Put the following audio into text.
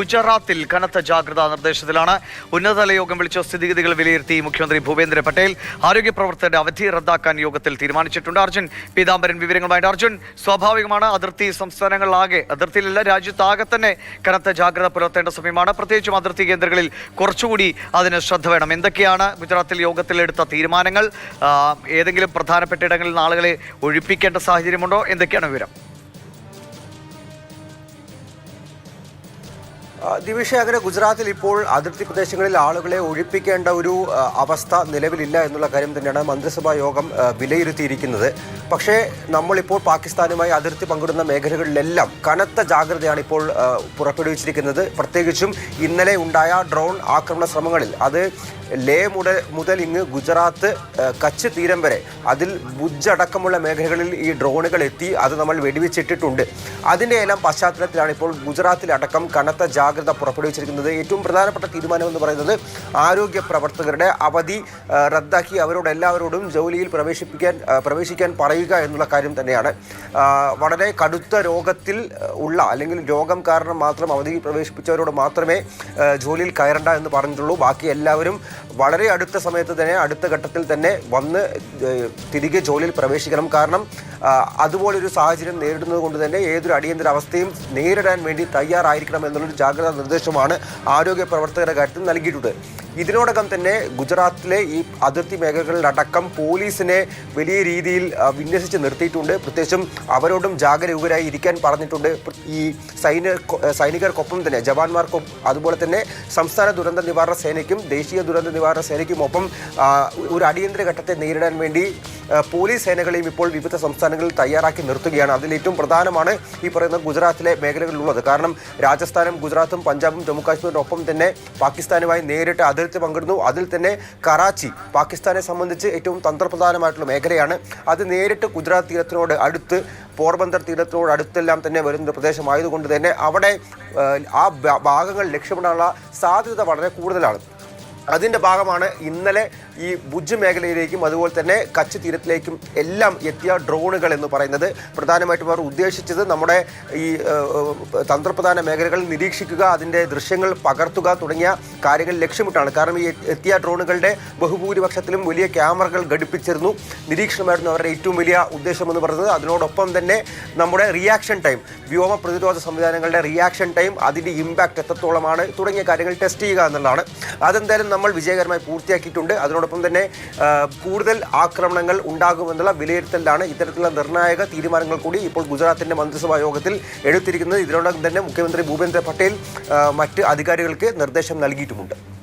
ഗുജറാത്തിൽ കനത്ത ജാഗ്രതാ നിർദ്ദേശത്തിലാണ് ഉന്നതതല യോഗം വിളിച്ച സ്ഥിതിഗതികൾ വിലയിരുത്തി മുഖ്യമന്ത്രി ഭൂപേന്ദ്ര പട്ടേൽ ആരോഗ്യ പ്രവർത്തകരുടെ അവധി റദ്ദാക്കാൻ യോഗത്തിൽ തീരുമാനിച്ചിട്ടുണ്ട്. അർജുൻ പീതാംബരൻ വിവരങ്ങളുമായിട്ട് അർജുൻ സ്വാഭാവികമാണ് അതിർത്തി സംസ്ഥാനങ്ങളിലാകെ അതിർത്തിയിലല്ല രാജ്യത്താകെ തന്നെ കനത്ത ജാഗ്രത പുലർത്തേണ്ട സമയമാണ്. പ്രത്യേകിച്ചും അതിർത്തി കേന്ദ്രങ്ങളിൽ കുറച്ചുകൂടി അതിന് ശ്രദ്ധ വേണം. എന്തൊക്കെയാണ് ഗുജറാത്തിൽ യോഗത്തിൽ എടുത്ത തീരുമാനങ്ങൾ? ഏതെങ്കിലും പ്രധാനപ്പെട്ട ഇടങ്ങളിൽ ആളുകളെ ഒഴിപ്പിക്കേണ്ട സാഹചര്യമുണ്ടോ? എന്തൊക്കെയാണ് വിവരം? ദിവിഷ അങ്ങനെ ഗുജറാത്തിൽ ഇപ്പോൾ അതിർത്തി പ്രദേശങ്ങളിൽ ആളുകളെ ഒഴിപ്പിക്കേണ്ട ഒരു അവസ്ഥ നിലവിലില്ല എന്നുള്ള കാര്യം തന്നെയാണ് മന്ത്രിസഭാ യോഗം വിലയിരുത്തിയിരിക്കുന്നത്. പക്ഷേ നമ്മളിപ്പോൾ പാകിസ്ഥാനുമായി അതിർത്തി പങ്കിടുന്ന മേഖലകളിലെല്ലാം കനത്ത ജാഗ്രതയാണ് ഇപ്പോൾ പുറപ്പെടുവിച്ചിരിക്കുന്നത്. പ്രത്യേകിച്ചും ഇന്നലെ ഉണ്ടായ ഡ്രോൺ ആക്രമണ ശ്രമങ്ങളിൽ അത് ലേ മുതൽ മുതൽ ഇങ്ങ് ഗുജറാത്ത് കച്ച് തീരം വരെ അതിൽ ബുജ്ജടക്കമുള്ള മേഖലകളിൽ ഈ ഡ്രോണുകൾ എത്തി അത് നമ്മൾ വെടിവെച്ചിട്ടിട്ടുണ്ട്. അതിന്റെ എല്ലാം പശ്ചാത്തലത്തിലാണ് ഇപ്പോൾ ഗുജറാത്തിലടക്കം കനത്ത ജാഗ്രത പുറപ്പെടുവിച്ചിരിക്കുന്നത്. ഏറ്റവും പ്രധാനപ്പെട്ട തീരുമാനം എന്ന് പറയുന്നത് ആരോഗ്യ പ്രവർത്തകരുടെ അവധി റദ്ദാക്കി അവരോട് എല്ലാവരോടും ജോലിയിൽ പ്രവേശിപ്പിക്കാൻ പ്രവേശിക്കാൻ പറയുക എന്നുള്ള കാര്യം തന്നെയാണ്. വളരെ കടുത്ത രോഗത്തിൽ ഉള്ള അല്ലെങ്കിൽ രോഗം കാരണം മാത്രം അവധിയിൽ പ്രവേശിപ്പിച്ചവരോട് മാത്രമേ ജോലിയിൽ കയറണ്ട എന്ന് പറഞ്ഞിട്ടുള്ളൂ. ബാക്കി എല്ലാവരും വളരെ അടുത്ത സമയത്ത് തന്നെ അടുത്ത ഘട്ടത്തിൽ തന്നെ വന്ന് തിരികെ ജോലിയിൽ പ്രവേശിക്കണം. കാരണം അതുപോലൊരു സാഹചര്യം നേരിടുന്നത് കൊണ്ട് തന്നെ ഏതൊരു അടിയന്തര അവസ്ഥയും നേരിടാൻ വേണ്ടി തയ്യാറായിരിക്കണം എന്നുള്ളൊരു ജാഗ്രതാ നിർദ്ദേശമാണ് ആരോഗ്യ പ്രവർത്തകരുടെ കാര്യത്തിൽ നൽകിയിട്ടുണ്ട്. ഇതിനോടകം തന്നെ ഗുജറാത്തിലെ ഈ അതിർത്തി മേഖലകളിലടക്കം പോലീസിനെ വലിയ രീതിയിൽ വിന്യസിച്ച് നിർത്തിയിട്ടുണ്ട്. പ്രത്യേകിച്ചും അവരോടും ജാഗരൂകരായി ഇരിക്കാൻ പറഞ്ഞിട്ടുണ്ട്. ഈ സൈനിക സൈനികർക്കൊപ്പം തന്നെ ജവാന്മാർക്കും അതുപോലെ തന്നെ സംസ്ഥാന ദുരന്ത നിവാരണ സേനയ്ക്കും ദേശീയ ദുരന്ത നിവാരണ സേനയ്ക്കും ഒപ്പം ഒരു അടിയന്തര ഘട്ടത്തെ നേരിടാൻ വേണ്ടി പോലീസ് സേനകളെയും ഇപ്പോൾ വിവിധ സംസ്ഥാനങ്ങളിൽ തയ്യാറാക്കി നിർത്തുകയാണ്. അതിൽ ഏറ്റവും പ്രധാനമാണ് ഈ പറയുന്ന ഗുജറാത്തിലെ മേഖലകളിലുള്ളത്. കാരണം രാജസ്ഥാനും ഗുജറാത്തും പഞ്ചാബും ജമ്മു ഒപ്പം തന്നെ പാകിസ്ഥാനുമായി നേരിട്ട് അതിർത്തി പങ്കിടുന്നു. അതിൽ തന്നെ കറാച്ചി പാകിസ്ഥാനെ സംബന്ധിച്ച് ഏറ്റവും തന്ത്രപ്രധാനമായിട്ടുള്ള മേഖലയാണ്. അത് നേരിട്ട് ഗുജറാത്ത് തീരത്തിനോട് അടുത്ത് പോർബന്ദർ തീരത്തിനോട് അടുത്തെല്ലാം തന്നെ വരുന്ന പ്രദേശമായതുകൊണ്ട് തന്നെ അവിടെ ആ ഭാഗങ്ങൾ ലക്ഷ്യമിടാനുള്ള സാധ്യത വളരെ കൂടുതലാണ്. അതിന്റെ ഭാഗമാണ് ഇന്നലെ ഈ ഭുജ് മേഖലയിലേക്കും അതുപോലെ തന്നെ കച്ച് തീരത്തിലേക്കും എല്ലാം എത്തിയ ഡ്രോണുകൾ എന്ന് പറയുന്നത്. പ്രധാനമായിട്ടും അവർ ഉദ്ദേശിച്ചത് നമ്മുടെ ഈ തന്ത്രപ്രധാന മേഖലകൾ നിരീക്ഷിക്കുക അതിന്റെ ദൃശ്യങ്ങൾ പകർത്തുക തുടങ്ങിയ കാര്യങ്ങൾ ലക്ഷ്യമിട്ടാണ്. കാരണം ഈ എത്തിയ ഡ്രോണുകളുടെ ബഹുഭൂരിപക്ഷത്തിലും വലിയ ക്യാമറകൾ ഘടിപ്പിച്ചിരുന്നു. നിരീക്ഷണമായിരുന്നു അവരുടെ ഏറ്റവും വലിയ ഉദ്ദേശമെന്ന് പറയുന്നത് അതിനോടൊപ്പം തന്നെ നമ്മുടെ റിയാക്ഷൻ ടൈം വ്യോമ പ്രതിരോധ സംവിധാനങ്ങളുടെ റിയാക്ഷൻ ടൈം അതിന്റെ ഇമ്പാക്റ്റ് എത്രത്തോളമാണ് തുടങ്ങിയ കാര്യങ്ങൾ ടെസ്റ്റ് ചെയ്യുക എന്നുള്ളതാണ്. അതെന്തായാലും നമ്മൾ വിജയകരമായി പൂർത്തിയാക്കിയിട്ടുണ്ട്. അതിനോടൊപ്പം തന്നെ കൂടുതൽ ആക്രമണങ്ങൾ ഉണ്ടാകുമെന്നുള്ള വിലയിരുത്തലാണ് ഇത്തരത്തിലുള്ള നിർണായക തീരുമാനങ്ങൾ കൂടി ഇപ്പോൾ ഗുജറാത്തിന്റെ മന്ത്രിസഭാ യോഗത്തിൽ എടുത്തിരിക്കുന്നത്. ഇതിനോടൊപ്പം തന്നെ മുഖ്യമന്ത്രി ഭൂപേന്ദ്ര പട്ടേൽ മറ്റ് അധികാരികൾക്ക് നിർദ്ദേശം നൽകിയിട്ടുമുണ്ട്.